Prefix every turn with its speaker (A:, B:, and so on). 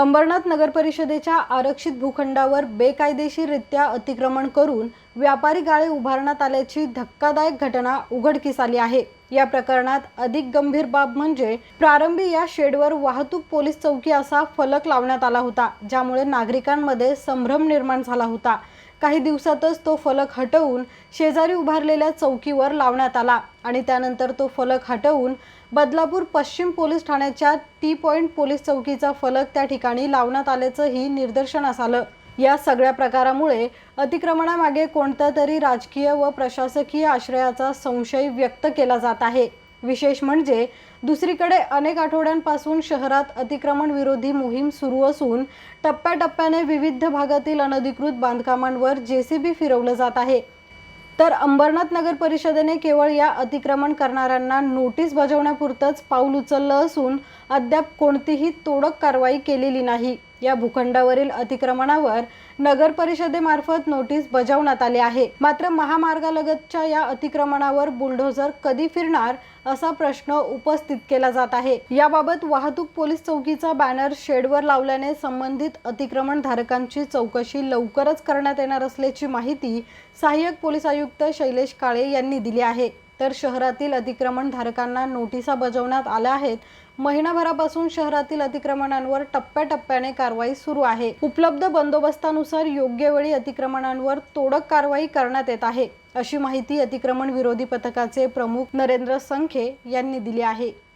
A: अंबरनाथ नगर परिषदेच्या आरक्षित भूखंडावर बेकायदेशीररित्या अतिक्रमण करून व्यापारी गाळे उभारण्यात आल्याची धक्कादायक घटना उघडकीस आली आहे. या प्रकरणात अधिक गंभीर बाब म्हणजे प्रारंभी या शेडवर वाहतूक पोलीस चौकी असा फलक लावण्यात आला होता ज्यामुळे नागरिकांमध्ये संभ्रम निर्माण झाला होता. काही दिवसातच तो फलक हटवून शेजारी उभारलेल्या चौकीवर लावण्यात आला आणि त्यानंतर तो फलक हटवून बदलापूर पश्चिम पोलीस ठाण्याच्या टी पॉईंट पोलीस चौकीचा फलक त्या ठिकाणी लावण्यात आल्याचंही निदर्शनास आलं. या सगळ्या प्रकारामुळे अतिक्रमणामागे कोणत्या तरी राजकीय व प्रशासकीय आश्रयाचा संशय व्यक्त केला जात आहे. विशेष म्हणजे दुसरीकडे अनेक आठवड्यांपासून शहरात अतिक्रमण विरोधी मोहीम सुरू असून टप्प्याटप्प्याने विविध भागातील अनधिकृत बांधकामांवर जेसीबी फिरवलं जात आहे. तर अंबरनाथ नगर परिषदेने केवळ या अतिक्रमण करणाऱ्यांना नोटीस बजावण्यापुरतंच पाऊल उचललं असून अद्याप कोणतीही तोडक कारवाई केलेली नाही. या भूखंडावरील अतिक्रमणावर नगर परिषदेमार्फत नोटीस बजावण्यात आली आहे. मात्र महामार्गालगतच्या या अतिक्रमणावर बुलडोझर कधी फिरणार असा प्रश्न उपस्थित केला जात आहे. याबाबत वाहतूक पोलीस चौकीचा बॅनर शेडवर लावल्याने संबंधित अतिक्रमण धारकांची चौकशी लवकरच करण्यात येणार असल्याची माहिती सहाय्यक पोलीस आयुक्त शैलेश काळे यांनी दिली आहे. तर शहरातील अतिक्रमण धारकांना नोटिसा बजावण्यात आल्या आहेत. महिनाभरापासून शहरातील अतिक्रमणांवर टप्प्याटप्प्याने कारवाई सुरू आहे. उपलब्ध बंदोबस्तानुसार योग्य वेळी अतिक्रमणांवर तोडक कारवाई करण्यात येत आहे अशी माहिती अतिक्रमण विरोधी पथकाचे प्रमुख नरेंद्र संखे यांनी दिली आहे.